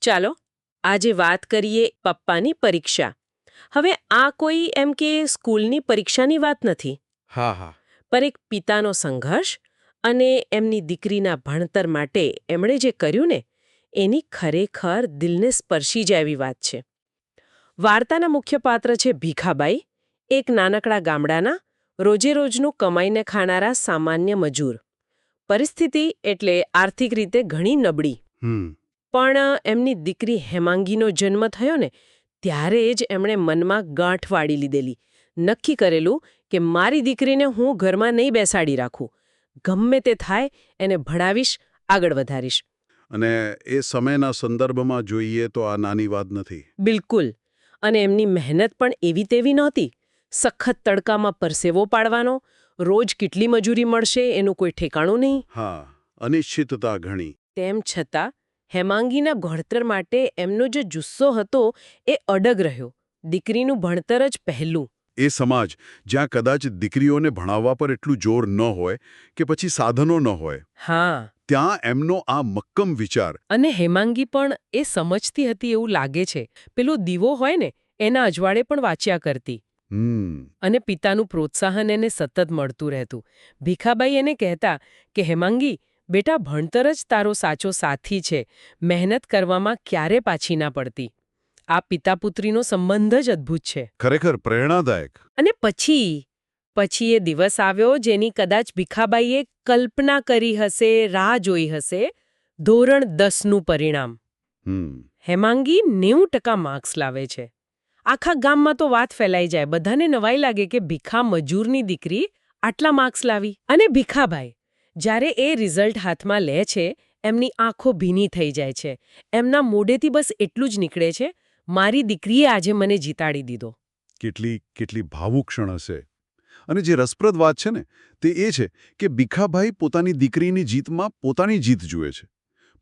ચાલો આજે વાત કરીએ પપ્પાની પરીક્ષા. હવે આ કોઈ એમ કે સ્કૂલની પરીક્ષાની વાત નથી. હા હા. પર એક પિતાનો સંઘર્ષ અને એમની દીકરીના ભણતર માટે એમણે જે કર્યું ને એની ખરેખર દિલને સ્પર્શી જાય એવી વાત છે. વાર્તાના મુખ્ય પાત્ર છે ભીખાબાઈ એક નાનકડા ગામડાના રોજે રોજનું કમાઈને ખાનારા સામાન્ય મજૂર. પરિસ્થિતિ એટલે આર્થિક રીતે ઘણી નબળી. પણ એમની દીકરી હેમાંગીનો જન્મ થયો ને ત્યારે જ એમણે મનમાં ગાંઠ વાળી લીધેલી. નક્કી કરેલું કે મારી દીકરીને હું ઘરમાં નહીં બેસાડી રાખું. ગમે તે થાય એને ભણાવીશ આગળ વધારીશ. અને એ સમયના સંદર્ભમાં જોઈએ તો આ નાની વાત નથી. બિલકુલ. અને એમની મહેનત પણ એવી તેવી નહોતી. સખત તડકામાં પરસેવો પાડવાનો રોજ કેટલી મજૂરી મળશે એનું કોઈ ઠેકાણું નહીં. હા અનિશ્ચિતતા ઘણી. તેમ છતાં હેમાંગીના ઘડતર માટે એમનો જે જુસ્સો હતો એ અડગ રહ્યો. દીકરીનું ભણતર જ પહેલું. એ સમાજ જ્યાં કદાચ દીકરીઓને ભણાવવા પર એટલું જોર ન હોય કે પછી સાધનો ન હોય. હા. ત્યાં એમનો આ મક્કમ વિચાર. અને હેમાંગી પણ એ સમજતી હતી એવું લાગે છે. પેલો દીવો હોય ને એના અજવાળે પણ વાંચ્યા કરતી. હમ. અને પિતાનું પ્રોત્સાહન એને સતત મળતું રહેતું. ભીખાબાઈ એને કહેતા કે હેમાંગી બેટા ભણતર જ તારો સાચો સાથી છે. મહેનત કરવામાં ક્યારે પાછી ના પડતી? આ પિતા પુત્રીનો સંબંધ જ અદ્ભુત છે. ખરેખર પ્રેરણાદાયક. અને પછી? પછી એ દિવસ આવ્યો જેની કદાચ ભીખાબાઈએ કલ્પના કરી હશે રાહ જોઈ હશે. ધોરણ દસનું પરિણામ. હેમાંગી નેવું ટકા માર્ક્સ લાવે છે. આખા ગામમાં તો વાત ફેલાઈ જાય. બધાને નવાઈ લાગે કે ભીખા મજૂરની દીકરી આટલા માર્ક્સ લાવી. અને ભીખાભાઈ જ્યારે એ રિઝલ્ટ હાથમાં લે છે એમની આંખો ભીની થઈ જાય છે. એમના મોઢેથી બસ એટલું જ નીકળે છે મારી દીકરીએ આજે મને જીતાડી દીધો. કેટલી કેટલી ભાવુક ક્ષણ હશે. અને જે રસપ્રદ વાત છે ને તે એ છે કે ભીખાભાઈ પોતાની દીકરીની જીતમાં પોતાની જીત જુએ છે.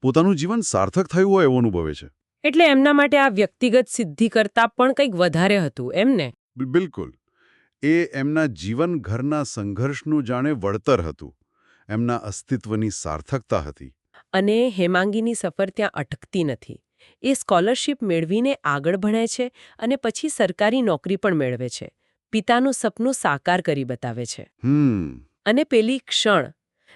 પોતાનું જીવન સાર્થક થયું હોય એવું અનુભવે છે. એટલે એમના માટે આ વ્યક્તિગત સિદ્ધિ કરતાં પણ કંઈક વધારે હતું એમને બિલકુલ. એ એમના જીવન ઘરના સંઘર્ષનું જાણે વળતર હતું. એમના અસ્તિત્વની સાર્થકતા હતી. અને હેમાંગીની સફર ત્યાં અટકતી નથી. એ સ્કોલરશિપ મેળવીને આગળ ભણે છે અને પછી સરકારી નોકરી પણ મેળવે છે. પિતાનું સપનું સાકાર કરી બતાવે છે. અને પેલી ક્ષણ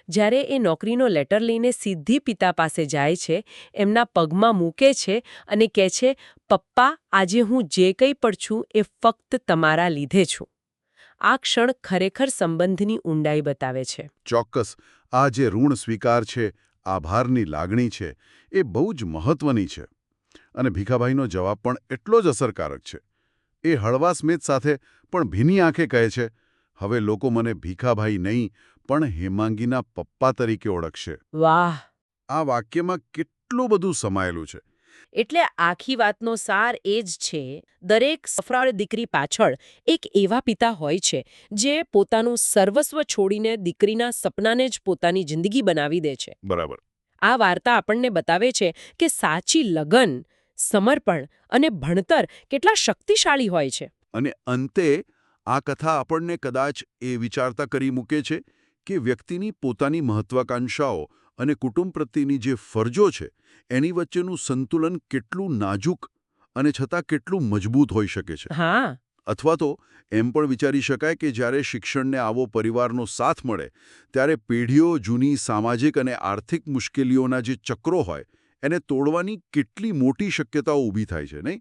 જ્યારે એ નોકરીનો લેટર લઈને સીધી પિતા પાસે જાય છે એમના પગમાં મૂકે છે અને કહે છે પપ્પા આજે હું જે કંઈ પણ છું એ ફક્ત તમારા લીધે છું. આ ક્ષણ ખરેખર સંબંધની ઊંડાઈ બતાવે છે. ચોક્કસ આ જે ઋણ સ્વીકાર છે આભારની લાગણી છે એ બહુ જ મહત્વની છે. અને ભીખાભાઈનો જવાબ પણ એટલો જ અસરકારક છે. એ હળવા સ્મિત સાથે પણ ભીની આંખે કહે છે હવે લોકો મને ભીખાભાઈ નહીં પણ હેમાંગીના પપ્પા તરીકે ઓળખશે. વાહ! આ વાક્યમાં કેટલું બધું સમાયેલું છે. એટલે આખી વાતનો સાર એ જ છે દરેક સફરાળ દીકરી પાછળ એક એવા પિતા હોય છે જે પોતાનું સર્વસ્વ છોડીને દીકરીના સપનાને જ પોતાની જિંદગી બનાવી દે છે. બરાબર. આ વાર્તા આપણને બતાવે છે કે સાચી લગન સમર્પણ અને ભણતર કેટલા શક્તિશાળી હોય છે. અને અંતે આ કથા આપણને કદાચ એ વિચારતા કરી મૂકે છે કે વ્યક્તિની પોતાની મહત્વાકાંક્ષાઓ અને કુટુંબ પ્રત્યેની જે ફરજો છે એની વચ્ચેનું સંતુલન કેટલું નાજુક અને છતાં કેટલું મજબૂત હોઈ શકે છે. હા. અથવા તો એમ પણ વિચારી શકાય કે જ્યારે શિક્ષણને આવો પરિવારનો સાથ મળે ત્યારે પેઢીઓ જૂની સામાજિક અને આર્થિક મુશ્કેલીઓના જે ચક્રો હોય એને તોડવાની કેટલી મોટી શક્યતાઓ ઊભી થાય છે નહીં?